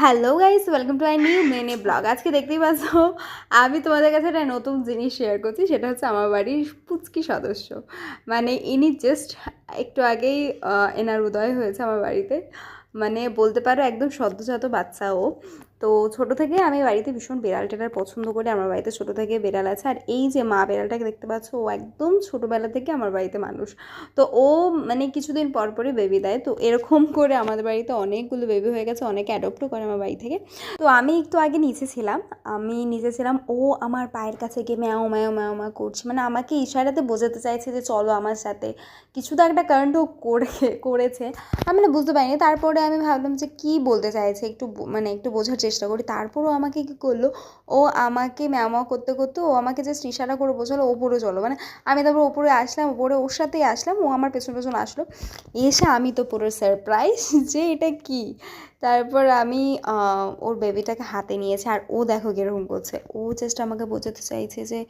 Hello guys welcome to I new মেনে blog আজকে দেখতেই পাচ্ছ, আমি তোমাদের কাছে একটা নতুন জিনিস শেয়ার করছি, সেটা হচ্ছে আমার বাড়ির পুচকি সদস্য। মানে ইনি জাস্ট একটু আগেই এনার উদয় হয়েছে আমার বাড়িতে। মানে বলতে পারো একদম সদ্যজাত বাচ্চা ও। তো ছোট থেকে আমি বাড়িতে ভীষণ বেড়াল টেড়াল পছন্দ করি। আমার বাড়িতে ছোট থেকে বেড়াল আছে। আর এই যে মা বেড়ালটাকে দেখতে পাচ্ছ, ও একদম ছোটোবেলা থেকে আমার বাড়িতে মানুষ। তো ও মানে কিছুদিন পর পরই বেবি দেয়। তো এরকম করে আমাদের বাড়িতে অনেকগুলো বেবি হয়ে গেছে। অনেকে অ্যাডপ্টও করে আমার বাড়ি থেকে। তো আমি একটু আগে নিচে ছিলাম। আমি নিচে ছিলাম। ও আমার পায়ের কাছে গিয়ে ম্যাও ম্যাও ম্যাও ম্যাও করছে। মানে আমাকে ইশারাতে বোঝাতে চাইছে যে চলো আমার সাথে। কিছু তো একটা কারেন্ট ও করে, করেছে। আমি না বুঝতে পারিনি। তারপরে আমি ভাবলাম যে কি বলতে চাইছে? একটু মানে একটু বোঝার চেষ্টা করি। তারপরও আমাকে কি করল? ও আমাকে ম্যাও করতে করতে ও আমাকে যে ইশারা করে বোঝালো ওপরে চলো। মানে আমি তারপর ওপরে আসলাম, ওপরে ওর সাথেই আসলাম, ও আমার পেছন পেছন আসলো। এসে আমি তো পুরো সারপ্রাইজ যে এটা কি? তারপর আমি ওর বেবিটাকে হাতে নিয়েছে আর ও দেখো কীরকম করছে। ও জাস্ট আমাকে বোঝাতে চাইছে যে,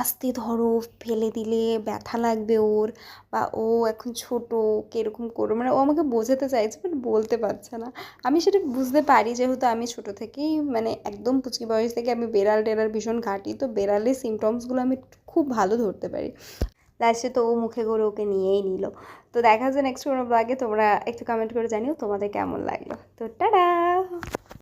আস্তে ধরো, ফেলে দিলে ব্যথা লাগবে ওর বা ও এখন ছোট, কীরকম করো মানে ও আমাকে বোঝাতে চাইছে বাট বলতে পারছে না। আমি সেটা বুঝতে পারি যেহেতু আমি ছোট থেকেই মানে একদম পুচকি বয়স থেকে আমি বেড়াল টেরাল ভীষণ ঘাঁটি, তো বেড়ালের সিমটমসগুলো আমি খুব ভালো ধরতে পারি। লাস্টে তো ও মুখে করে ওকে নিয়েই নিল। তো দেখা যায় নেক্সট কোনো ব্লগে তোমরা একটু কমেন্ট করে জানিও তোমাদের কেমন লাগল। তো টাটা!